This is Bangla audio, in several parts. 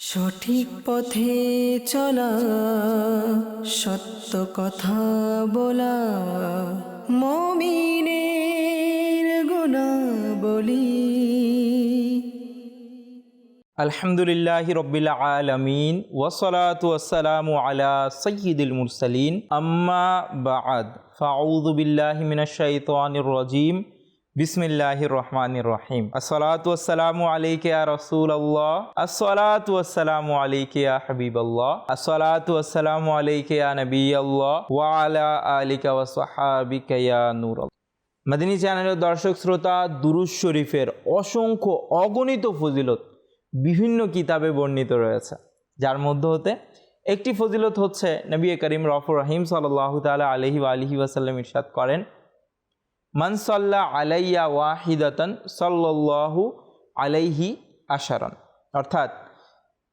সঠিক পথে চলা, সত্য কথা বলা, মমিনের গুণা বলি আলহামদুলিল্লাহ রবিল আলমিন ওসলাত ওসালামু আলা সৈয়দুল মুরসালিন। আম্মা বাদ, ফাউযু বিল্লাহি মিনাশ রাজিম। বিসমিল্লাহির রহমানির রহিম মাদিনী চ্যানেলের দর্শক শ্রোতা দুরুজ শরীফের অসংখ্য অগণিত ফজিলত বিভিন্ন কিতাবে বর্ণিত রয়েছে। যার মধ্যে হতে একটি ফজিলত হচ্ছে নবী করিম রফুর রহিম সাল্লাহ তালা আলহি আলহি ওয়াসাল্লাম ইরশাদ করেন মানসল্লা আলাইয়া ওয়াহিদাতন সাল্লাহু আলাইহি আশারন। অর্থাৎ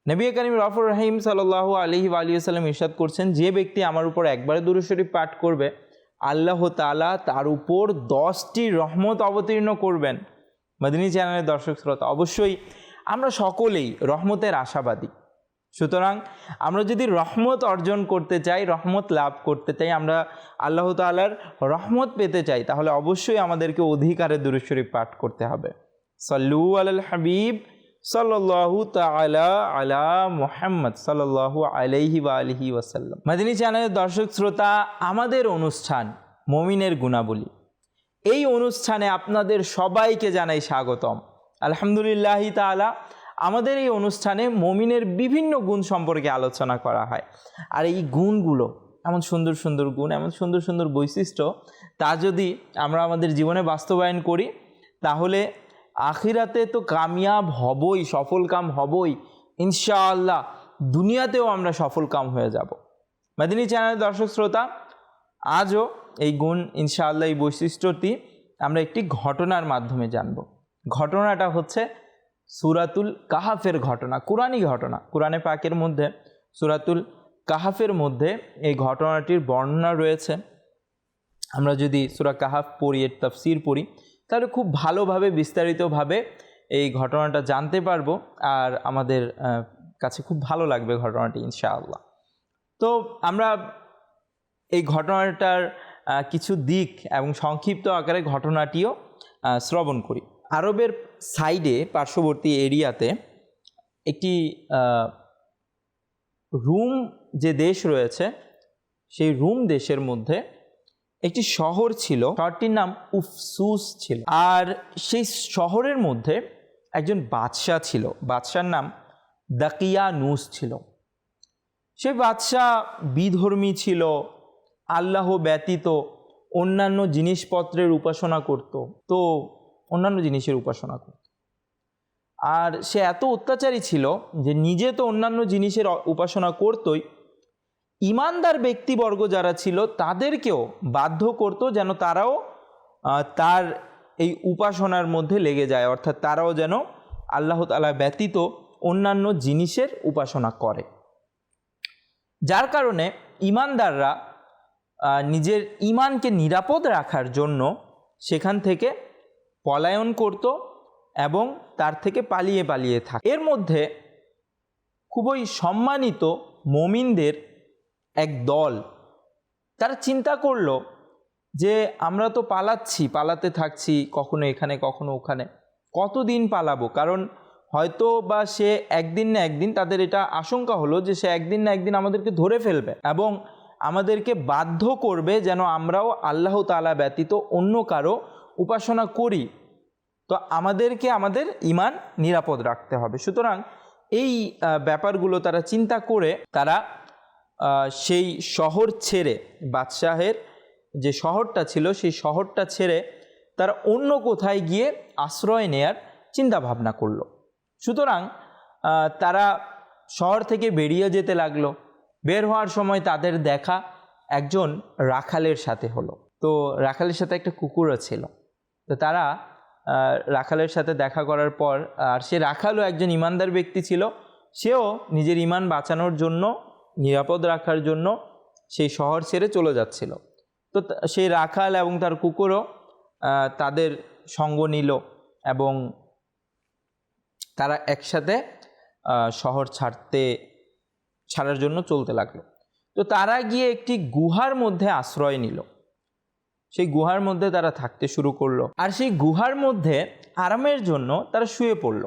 নবী করিম রফুর রহিম সাল্লাহ আলহি আলী আসাল্লাম ইরশাদ করছেন, যে ব্যক্তি আমার উপর একবারে দুরুজ পাঠ করবে, আল্লাহ তালা তার উপর দশটি রহমত অবতীর্ণ করবেন। মাদিনী চ্যানেলের দর্শক শ্রোতা, অবশ্যই আমরা সকলেই রহমতের আশাবাদী। সুতরাং আমরা যদি রহমত অর্জন করতে চাই, রহমত লাভ করতে চাই, আমরা আল্লাহ তালার রহমত পেতে চাই, তাহলে অবশ্যই আমাদেরকে অধিকারে দুরুশরীফ পাঠ করতে হবে। সল্লু আল হাবিব সাল্লাহু তালা আলা মোহাম্মদ সাল্লাহু আলাইহি বা আলহি ওয়াসাল্লাম। মাদিনী চ্যানেলের দর্শক শ্রোতা, আমাদের অনুষ্ঠান মমিনের গুণাবলী। এই অনুষ্ঠানে আপনাদের সবাইকে জানাই স্বাগতম। আলহামদুলিল্লাহ তালা আমাদের এই অনুষ্ঠানে মমিনের বিভিন্ন গুণ সম্পর্কে আলোচনা করা হয়। আর এই গুণগুলো, এমন সুন্দর সুন্দর গুণ, এমন সুন্দর সুন্দর বৈশিষ্ট্য, তা যদি আমরা আমাদের জীবনে বাস্তবায়ন করি, তাহলে আখিরাতে তো কামিয়াব হবই সফল কাম হবই। ইনশাআল্লাহ দুনিয়াতেও আমরা সফল কাম হয়ে যাব। মাদিনী চ্যানেলের দর্শক শ্রোতা, আজও এই গুণ, ইনশাআল্লাহ এই বৈশিষ্ট্যটি আমরা একটি ঘটনার মাধ্যমে জানব। ঘটনাটা হচ্ছে সুরাতুল কাহাফের ঘটনা, কোরআনই ঘটনা। কোরআনে পাকের মধ্যে, সুরাতুল কাহাফের মধ্যে এই ঘটনাটির বর্ণনা রয়েছে। আমরা যদি সুরা কাহাফ পড়ি, এর তফসির পড়ি, তাহলে খুব ভালোভাবে, বিস্তারিতভাবে এই ঘটনাটা জানতে পারব আর আমাদের কাছে খুব ভালো লাগবে ঘটনাটি, ইনশাআল্লাহ। তো আমরা এই ঘটনাটার কিছু দিক এবং সংক্ষিপ্ত আকারে ঘটনাটিও শ্রবণ করি। আরবের সাইডে, পার্শ্ববর্তী এরিয়াতে একটি রুম যে দেশ রয়েছে, সেই রুম দেশের মধ্যে একটি শহর ছিল। শহরটির নাম উফসুস ছিল। আর সেই শহরের মধ্যে একজন বাদশাহ ছিল। বাদশার নাম দাকিয়া নুস ছিল। সে বাদশাহ বিধর্মী ছিল, আল্লাহ ব্যতীত অন্যান্য জিনিসপত্রের উপাসনা করত। তো অন্যান্য জিনিসের উপাসনা করত। আর সে এত অত্যাচারী ছিল যে নিজে তো অন্যান্য জিনিসের উপাসনা করতই। ইমানদার ব্যক্তিবর্গ যারা ছিল, তাদেরকেও বাধ্য করত যেন তারাও তার এই উপাসনার মধ্যে লেগে যায়। অর্থাৎ তারাও যেন আল্লাহ তালা ব্যতীত অন্যান্য জিনিসের উপাসনা করে। যার কারণে ইমানদাররা নিজের ইমানকে নিরাপদ রাখার জন্য সেখান থেকে পলায়ন করত এবং তার থেকে পালিয়ে পালিয়ে থাক। এর মধ্যে খুবই সম্মানিত মমিনদের এক দল। তারা চিন্তা করল যে, আমরা তো পালাচ্ছি, পালাতে থাকছি, কখনো এখানে, কখনো ওখানে। কতদিন পালাবো? কারণ হয়তো বা সে একদিন না একদিন তাদের এটা আশঙ্কা হলো যে, সে একদিন না একদিন আমাদেরকে ধরে ফেলবে এবং আমাদেরকে বাধ্য করবে যেন আমরাও আল্লাহ তালা ব্যতীত অন্য কারও উপাসনা করি, তো আমাদেরকে আমাদের ইমান নিরাপদ রাখতে হবে। সুতরাং এই ব্যাপারগুলো তারা চিন্তা করে তারা সেই শহর ছেড়ে বাদশাহের যে শহরটা ছিল, সেই শহরটা ছেড়ে তারা অন্য কোথায় গিয়ে আশ্রয় নেয়ার চিন্তা ভাবনা করল। সুতরাং তারা শহর থেকে বেরিয়ে যেতে লাগল। বের হওয়ার সময় তাদের দেখা একজন রাখালের সাথে হলো। তো রাখালের সাথে একটা কুকুরও ছিল। তো তারা রাখালের সাথে দেখা করার পর, আর সে রাখালও একজন ইমানদার ব্যক্তি ছিল, সেও নিজের ইমান বাঁচানোর জন্য, নিরাপদ রাখার জন্য সেই শহর ছেড়ে চলে যাচ্ছিল। তো সেই রাখাল এবং তার কুকুরও তাদের সঙ্গ নিল এবং তারা একসাথে শহর ছাড়তে, ছাড়ার জন্য চলতে লাগল। তো তারা গিয়ে একটি গুহার মধ্যে আশ্রয় নিল। সেই গুহার মধ্যে তারা থাকতে শুরু করল। আর সেই গুহার মধ্যে আরামের জন্য তারা শুয়ে পড়ল।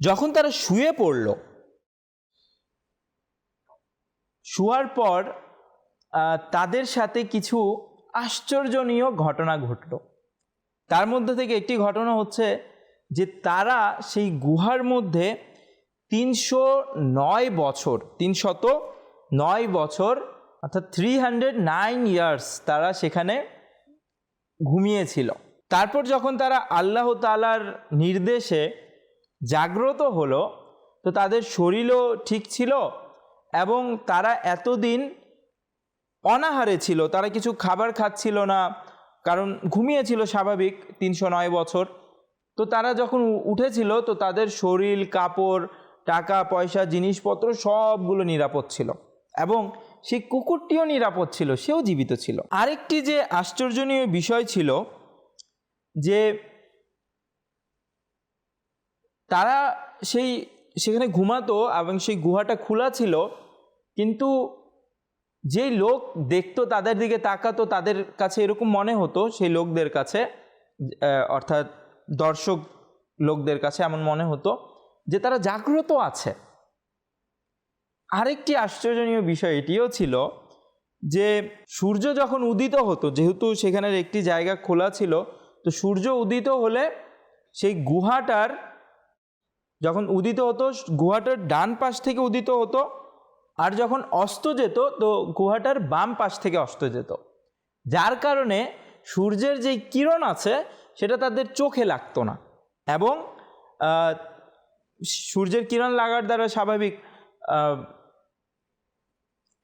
যখন তারা শুয়ে পড়ল, শোয়ার পর তাদের সাথে কিছু আশ্চর্যনীয় ঘটনা ঘটল। তার মধ্যে থেকে একটি ঘটনা হচ্ছে যে তারা সেই গুহার মধ্যে তিনশো নয় বছর, তিনশত নয় বছর অর্থাৎ থ্রি হান্ড্রেড নাইন ইয়ার্স তারা সেখানে ঘুমিয়েছিল। তারপর যখন তারা আল্লাহ তালার নির্দেশে জাগ্রত হলো, তো তাদের শরীরও ঠিক ছিল এবং তারা এতদিন অনাহারে ছিল, তারা কিছু খাবার খাচ্ছিল না, কারণ ঘুমিয়েছিল স্বাভাবিক তিনশো নয় বছর। তো তারা যখন উঠেছিল, তো তাদের শরীর, কাপড়, টাকা, পয়সা, জিনিসপত্র সবগুলো নিরাপদ ছিল। এবং সেই কুকুরটিও নিরাপদ ছিল, সেও জীবিত ছিল। আরেকটি যে আশ্চর্যনীয় বিষয় ছিল যে তারা সেই, সেখানে ঘুমাতো এবং সেই গুহাটা খোলা ছিল, কিন্তু যেই লোক দেখতো তাদের দিকে তাকাতো, তাদের কাছে এরকম মনে হতো, সেই লোকদের কাছে অর্থাৎ দর্শক লোকদের কাছে এমন মনে হতো যে তারা জাগ্রত আছে। আরেকটি আশ্চর্যনীয় বিষয় এটিও ছিল যে সূর্য যখন উদিত হতো, যেহেতু সেখানের একটি জায়গা খোলা ছিল, তো সূর্য উদিত হলে সেই গুহাটার যখন উদিত হতো, গুহাটার ডান পাশ থেকে উদিত হতো, আর যখন অস্ত যেত, তো গুহাটার বাম পাশ থেকে অস্ত যেত। যার কারণে সূর্যের যেই কিরণ আছে, সেটা তাদের চোখে লাগতো না। এবং সূর্যের কিরণ লাগার দ্বারা স্বাভাবিক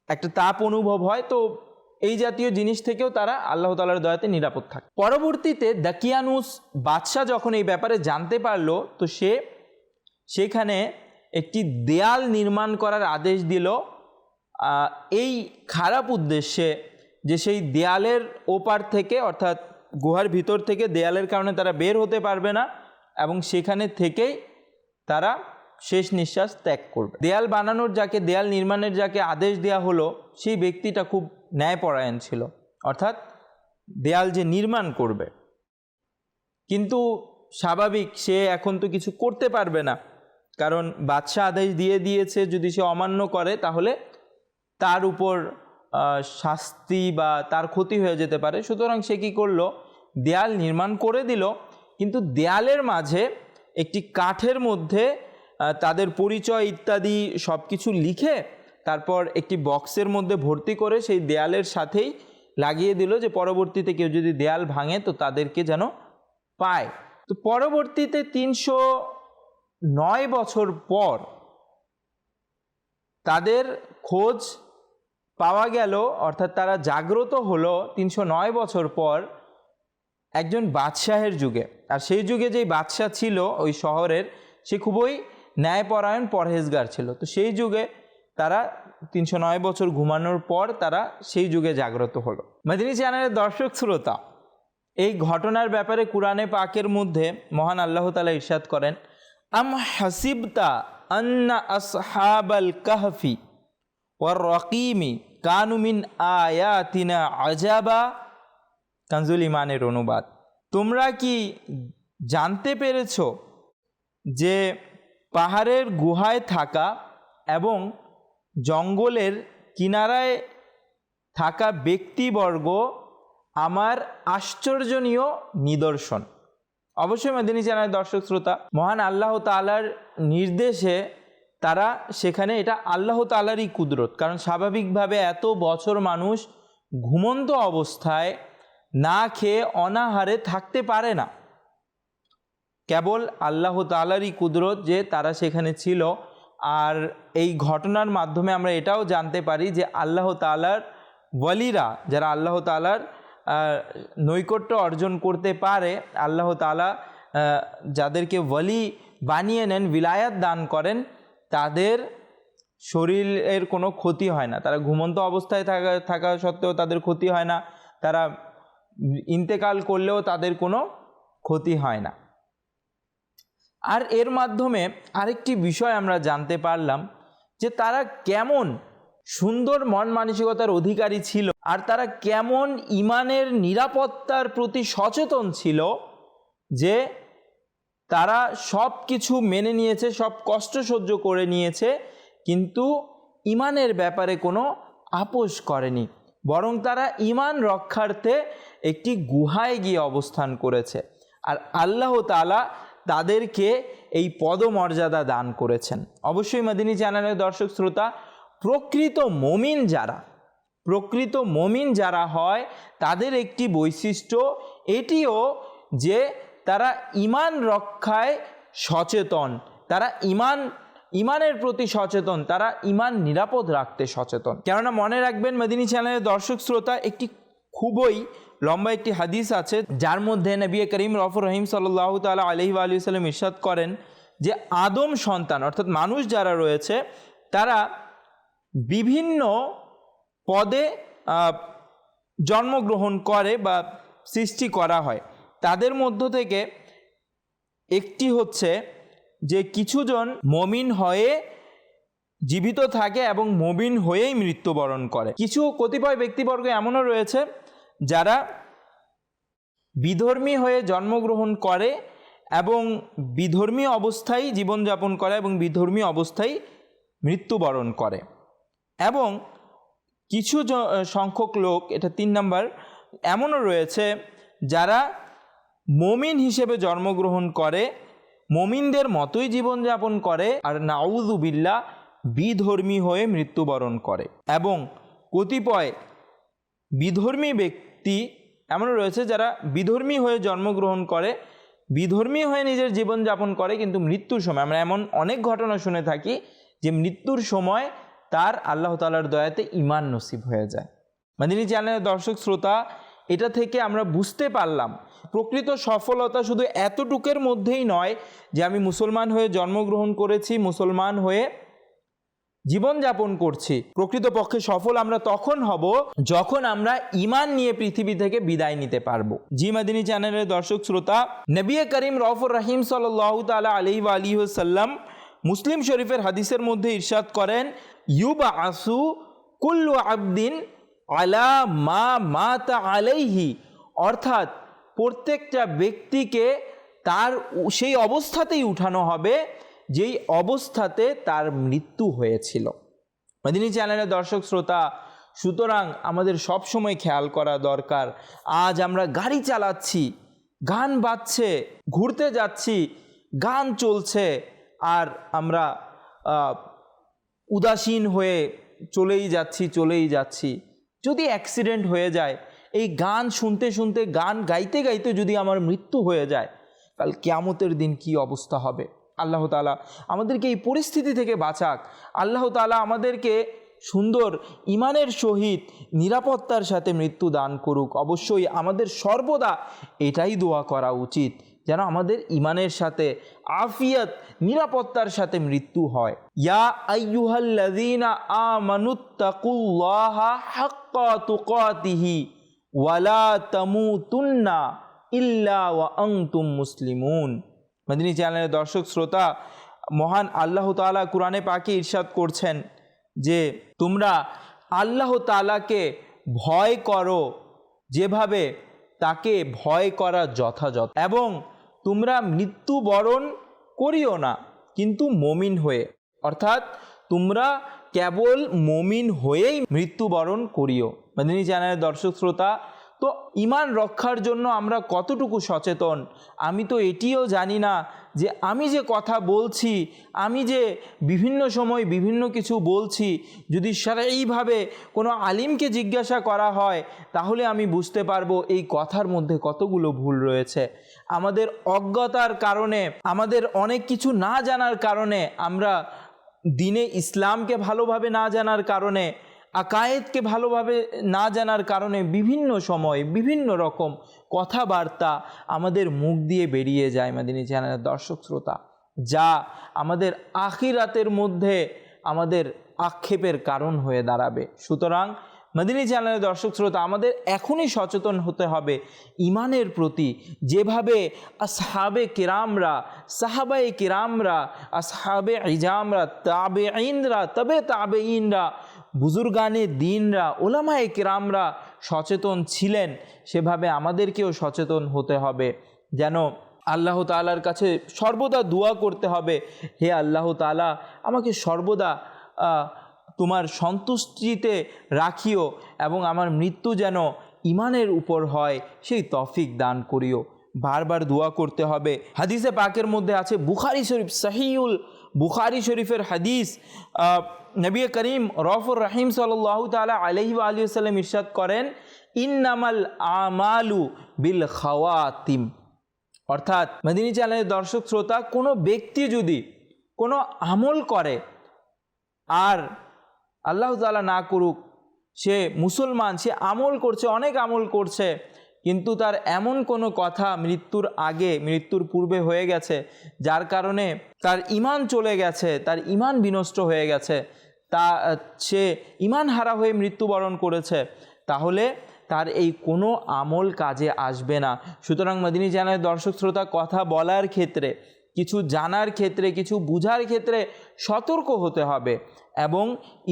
একটা তাপ অনুভব হয়, তো এই জাতীয় জিনিস থেকেও তারা আল্লাহ তালার দয়াতে নিরাপদ থাকে। পরবর্তীতে দাকিয়ানুস বাদশাহ যখন এই ব্যাপারে জানতে পারল, তো সে সেখানে একটি দেয়াল নির্মাণ করার আদেশ দিল। এই খারাপ উদ্দেশ্যে যে সেই দেয়ালের ওপার থেকে, অর্থাৎ গুহার ভিতর থেকে দেয়ালের কারণে তারা বের হতে পারবে না, এবং সেখানে থেকেই তারা শেষ নিঃশ্বাস ত্যাগ করবে। দেয়াল বানানোর যাকে, দেয়াল নির্মাণের যাকে আদেশ দেওয়া হলো, সেই ব্যক্তিটা খুব ন্যায়পরায়ণ ছিল। অর্থাৎ দেয়াল যে নির্মাণ করবে, কিন্তু স্বাভাবিক সে এখন তো কিছু করতে পারবে না। কারণ বাদশাহ আদেশ দিয়ে দিয়েছে, যদি সে অমান্য করে, তাহলে তার উপর শাস্তি বা তার ক্ষতি হয়ে যেতে পারে। সুতরাং সে কী করল? দেয়াল নির্মাণ করে দিল, কিন্তু দেয়ালের মাঝে একটি কাঠের মধ্যে তাদের পরিচয় ইত্যাদি সব কিছু লিখে তারপর একটি বক্সের মধ্যে ভর্তি করে সেই দেয়ালের সাথেই লাগিয়ে দিল যে পরবর্তীতে কেউ যদি দেয়াল ভাঙে তো তাদেরকে যেন পায়। তো পরবর্তীতে তিনশো নয় বছর পর তাদের খোঁজ পাওয়া গেল, অর্থাৎ তারা জাগ্রত হলো তিনশো নয় বছর পর একজন বাদশাহের যুগে। আর সেই যুগে যেই বাদশাহ ছিল ওই শহরের, সে খুবই ন্যায়পরায়ণ পরহেজগার ছিল। তো সেই যুগে তারা তিনশো নয় বছর ঘুমানোর পর তারা সেই যুগে জাগ্রত হলো। মেদিনী চ্যানেলের দর্শক শ্রোতা, এই ঘটনার ব্যাপারে কোরআনে পাকের মধ্যে মহান আল্লাহ তালা ইরশাদ করেন, আম হাসিবতা আন্না আসহাবাল কাহফি ওয়ার রকিমি কানুমিন আয়াতিনা আজাবা কানজুল ইমানের অনুবাদ। তোমরা কি জানতে পেরেছ যে পাহাড়ের গুহায় থাকা এবং জঙ্গলের কিনারায় থাকা ব্যক্তিবর্গ আমার আশ্চর্যনীয় নিদর্শন। অবশ্যই মেদিনী চ্যানেলের দর্শক শ্রোতা, মহান আল্লাহ তালার নির্দেশে তারা সেখানে এটা আল্লাহ তালারই কুদরত। কারণ স্বাভাবিকভাবে এত বছর মানুষ ঘুমন্ত অবস্থায় না খেয়ে অনাহারে থাকতে পারে না। কেবল আল্লাহ তালারই কুদরত যে তারা সেখানে ছিল। আর এই ঘটনার মাধ্যমে আমরা এটাও জানতে পারি যে আল্লাহ তালার ওয়ালিরা, যারা আল্লাহ তালার নৈকট্য অর্জন করতে পারে, আল্লাহ তালা যাদেরকে ওয়ালি বানিয়ে নেন, বিলায়াত দান করেন, তাদের শরীরের কোনো ক্ষতি হয় না। তারা ঘুমন্ত অবস্থায় থাকা থাকা সত্ত্বেও তাদের ক্ষতি হয় না। তারা ইন্তেকাল করলেও তাদের কোনো ক্ষতি হয় না। আর এর মাধ্যমে আরেকটি বিষয় আমরা জানতে পারলাম যে তারা কেমন সুন্দর মন মানসিকতার অধিকারী ছিল আর তারা কেমন ইমানের নিরাপত্তার প্রতি সচেতন ছিল যে তারা সব কিছু মেনে নিয়েছে, সব কষ্ট সহ্য করে নিয়েছে, কিন্তু ইমানের ব্যাপারে কোনো আপোষ করেনি। বরং তারা ইমান রক্ষার্থে একটি গুহায় গিয়ে অবস্থান করেছে। আর আল্লাহ তালা তাদেরকে এই পদমর্যাদা দান করেছেন। অবশ্যই মাদিনী চ্যানেলের দর্শক শ্রোতা, প্রকৃত মমিন যারা, প্রকৃত মমিন যারা হয়, তাদের একটি বৈশিষ্ট্য এটিও যে তারা ইমান রক্ষায় সচেতন, তারা ইমান, ইমানের প্রতি সচেতন, তারা ইমান নিরাপদ রাখতে সচেতন। কেননা মনে রাখবেন, মেদিনী চ্যানেলের দর্শক শ্রোতা একটি খুবই লম্বা একটি হাদিস আছে, যার মধ্যে নবী করিম রফর রহিম সাল্লাহ তালা আলহি আলী সাল্লাম ইরশাদ করেন যে আদম সন্তান, অর্থাৎ মানুষ যারা রয়েছে, তারা বিভিন্ন পদে জন্মগ্রহণ করে বা সৃষ্টি করা হয়। তাদের মধ্য থেকে একটি হচ্ছে যে কিছুজন মমিন হয়ে জীবিত থাকে এবং মবিন হয়েই মৃত্যুবরণ করে। কিছু কতিপয় ব্যক্তিবর্গ এমনও রয়েছে যারা বিধর্মী হয়ে জন্মগ্রহণ করে এবং বিধর্মী অবস্থায় জীবনযাপন করে এবং বিধর্মী অবস্থায় মৃত্যুবরণ করে। এবং কিছু সংখ্যক লোক, এটা তিন নাম্বার, এমনও রয়েছে যারা মমিন হিসেবে জন্মগ্রহণ করে, মমিনদের মতোই জীবনযাপন করে আর নাউজুবিল্লা বিধর্মী হয়ে মৃত্যুবরণ করে। এবং কতিপয় বিধর্মী ব্যক্তি এমনও রয়েছে যারা বিধর্মী হয়ে জন্মগ্রহণ করে, বিধর্মী হয়ে নিজের জীবনযাপন করে কিন্তু মৃত্যুর সময়। আমরা এমন অনেক ঘটনা শুনে থাকি যে মৃত্যুর সময় তার আল্লাহ তালার দয়াতে ইমান নসিব হয়ে যায়। মাদিনী চ্যানেলের দর্শক শ্রোতা, এটা থেকে আমরা বুঝতে পারলাম, প্রকৃত সফলতা শুধু এতটুকের মধ্যেই নয় যে আমি মুসলমান হয়ে জন্মগ্রহণ করেছি, মুসলমান হয়ে জীবনযাপন করছি। প্রকৃতপক্ষে সফল আমরা তখন হব যখন আমরা ইমান নিয়ে পৃথিবী থেকে বিদায় নিতে পারব। জি মাদিনী চ্যানেলের দর্শক শ্রোতা, নবী করিম রফর রাহিম সাল্লাহ তালা আলি আলী সাল্লাম মুসলিম শরীফের হাদিসের মধ্যে ইরশাদ করেন ইউবা আসু কুল্লু আবদিন আলা মা মাতা আলাইহি। অর্থাৎ প্রত্যেকটা ব্যক্তিকে তার সেই অবস্থাতেই উঠানো হবে যেই অবস্থাতে তার মৃত্যু হয়েছিল। মেদিনী চ্যানেলের দর্শক শ্রোতা, সুতরাং আমাদের সব সময় খেয়াল করা দরকার, আজ আমরা গাড়ি চালাচ্ছি, গান বাজছে, ঘুরতে যাচ্ছি, গান চলছে, আর আমরা উদাসীন হয়ে চলেই যাচ্ছি চলেই যাচ্ছি। যদি অ্যাক্সিডেন্ট হয়ে যায়, এই গান শুনতে শুনতে, গান গাইতে গাইতে যদি আমার মৃত্যু হয়ে যায় কাল কেয়ামতের দিন কি অবস্থা হবে? আল্লাহ তালা আমাদেরকে এই পরিস্থিতি থেকে বাঁচাক। আল্লাহ তালা আমাদেরকে সুন্দর ইমানের সহিত নিরাপত্তার সাথে মৃত্যু দান করুক। অবশ্যই আমাদের সর্বদা এটাই দোয়া করা উচিত, যেন আমাদের ইমানের সাথে, আফিয়াত, নিরাপত্তার সাথে মৃত্যু হয়। ইয়া ওয়ালা ওয়া মুসলিমুন। মদিনী চ্যানেলের দর্শক, শ্রোতা, মহান আল্লাহ তাআলা কোরআনে পাকে ইরশাদ করছেন যে, তোমরা আল্লাহ তাআলাকে ভয় করো, যেভাবে তাকে ভয় করা যথাযথ। এবং তোমরা মৃত্যুবরণ করিও না, কিন্তু মমিন হয়ে। অর্থাৎ, তোমরা কেবল মমিন হয়েই মৃত্যুবরণ করিও। মেদিনী চ্যানেলের দর্শক, শ্রোতা তো ইমান রক্ষার জন্য আমরা কতটুকু সচেতন? আমি তো এটিও জানি না যে আমি যে কথা বলছি, আমি যে বিভিন্ন সময় বিভিন্ন কিছু বলছি, যদি সারাইভাবে কোনো আলিমকে জিজ্ঞাসা করা হয়, তাহলে আমি বুঝতে পারব এই কথার মধ্যে কতগুলো ভুল রয়েছে। আমাদের অজ্ঞতার কারণে, আমাদের অনেক কিছু না জানার কারণে, আমরা দিনে ইসলামকে ভালোভাবে না জানার কারণে আকায়েতকে ভালোভাবে না জানার কারণে বিভিন্ন সময় বিভিন্ন রকম কথাবার্তা আমাদের মুখ দিয়ে বেরিয়ে যায় মাদিনী চ্যানেলের দর্শক শ্রোতা, যা আমাদের আখিরাতের মধ্যে আমাদের আক্ষেপের কারণ হয়ে দাঁড়াবে। সুতরাং মাদিনী চ্যানেলের দর্শক শ্রোতা, আমাদের এখনই সচেতন হতে হবে ইমানের প্রতি। যেভাবে আসহাবে কিরামরা, সাহাবায়ে কিরামরা, আসহাবে ইজামরা তাবে ইনরা তবে তাবে ইনরা বুজুর্গানে দিনরা, ওলামায়ে কিরামরা সচেতন ছিলেন, সেভাবে আমাদেরকেও সচেতন হতে হবে। যেন আল্লাহ তালার কাছে সর্বদা দোয়া করতে হবে, হে আল্লাহ তালা আমাকে সর্বদা তোমার সন্তুষ্টিতে রাখিও এবং আমার মৃত্যু যেন ইমানের উপর হয়, সেই তফিক দান করিও। বারবার দোয়া করতে হবে। হাদিসে পাকের মধ্যে আছে বুখারি শরীফ সাহিউল বুখারি শরীফের হাদিস নবী করিম রফুর রাহিম সাল্লাহ তালা আলহি আলী সাল্লাম ইরশাদ করেন, ইন্নামাল আমালু বিল খাওয়াতিম। অর্থাৎ মেদিনী চ্যানেলের দর্শক শ্রোতা, কোনো ব্যক্তি যদি কোনো আমল করে আর আল্লাহ তালা না করুক, সে মুসলমান, সে আমল করছে, অনেক আমল করছে, কিন্তু তার এমন কোনো কথা মৃত্যুর আগে, মৃত্যুর পূর্বে হয়ে গেছে, যার কারণে তার ইমান চলে গেছে, তার ইমান বিনষ্ট হয়ে গেছে তা সে ইমান হারা হয়ে মৃত্যুবরণ করেছে, তাহলে তার এই কোনো আমল কাজে আসবে না। সুতরাং মদিনী জানায়, দর্শক শ্রোতা, কথা বলার ক্ষেত্রে, কিছু জানার ক্ষেত্রে, কিছু বুঝার ক্ষেত্রে সতর্ক হতে হবে এবং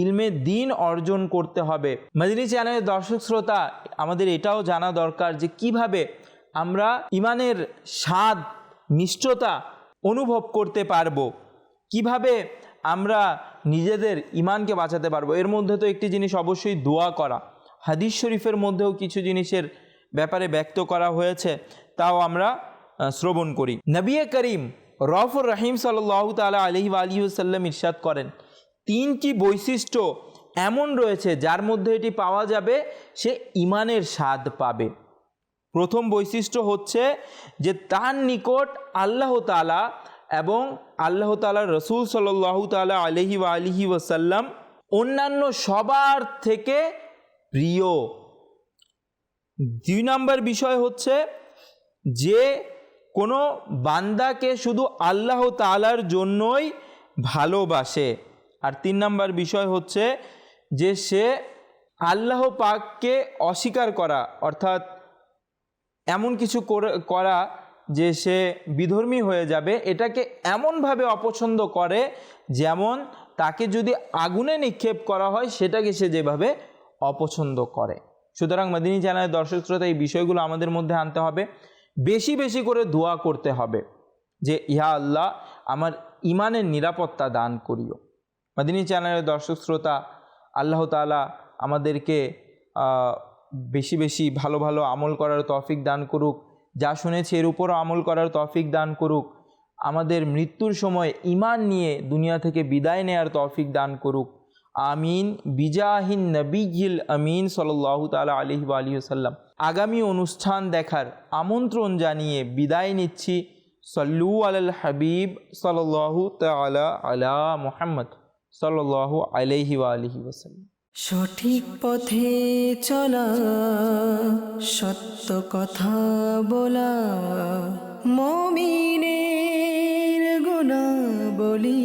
ইলমে দিন অর্জন করতে হবে। মদিনী চ্যানেলের দর্শক শ্রোতা, আমাদের এটাও জানা দরকার যে কীভাবে আমরা ইমানের স্বাদ, মিষ্টতা অনুভব করতে পারব। কীভাবে আমরা নিজেদের ইমানকে বাঁচাতে পারব। এর মধ্যে তো একটি জিনিস অবশ্যই দোয়া করা। হাদিস শরীফের মধ্যেও কিছু জিনিসের ব্যাপারে ব্যক্ত করা হয়েছে, তাও আমরা শ্রবণ করি। নবিয়ে করিম রফুর রাহিম সাল্লাহ তালা আলহি আলিউসাল্লাম ইরশাদ করেন, তিনটি বৈশিষ্ট্য এমন রয়েছে যার মধ্যে এটি পাওয়া যাবে, সে ইমানের স্বাদ পাবে। প্রথম বৈশিষ্ট্য হচ্ছে যে তার নিকট আল্লাহ তালা এবং আল্লাহ তালা রসুল সাল্লাহ তালা আলহি আলহি ওসাল্লাম অন্যান্য সবার থেকে প্রিয়। দুই নম্বর বিষয় হচ্ছে যে কোনো বান্দাকে শুধু আল্লাহ তালার জন্যই ভালোবাসে। আর তিন নম্বর বিষয় হচ্ছে যে সে আল্লাহ পাককে অস্বীকার করা, অর্থাৎ এমন কিছু করা যে সে বিধর্মী হয়ে যাবে, এটাকে এমনভাবে অপছন্দ করে যেমন তাকে যদি আগুনে নিক্ষেপ করা হয়, সেটাকে সে যেভাবে অপছন্দ করে। সুতরাং মাদিনী চ্যানেলের দর্শক শ্রোতা, এই বিষয়গুলো আমাদের মধ্যে আনতে হবে। বেশি বেশি করে দোয়া করতে হবে যে ইহা আল্লাহ, আমার ইমানের নিরাপত্তা দান করিও। মাদিনী চ্যানেলের দর্শক শ্রোতা, আল্লাহ তালা আমাদেরকে বেশি বেশি ভালো ভালো আমল করার তৌফিক দান করুক। যা শুনেছি এর উপর আমল করার তৌফিক দান করুক। আমাদের মৃত্যুর সময় ইমান নিয়ে দুনিয়া থেকে বিদায় নেয়ার তৌফিক দান করুক। আমিন। বিজাহিন নবীল আমিন সাল্লাহ তালা আলহি আলী সাল্লাম আগামী অনুষ্ঠান দেখার আমন্ত্রণ জানিয়ে বিদায় নিচ্ছি। সল্লু আল হাবিব সাল্লাহ তালা আলা মোহাম্মদ সাল্লাহ আলহি আলহি ওসাল্লাম সঠিক পথে চলা সত্য কথা বলা মমিনের গুণা বলি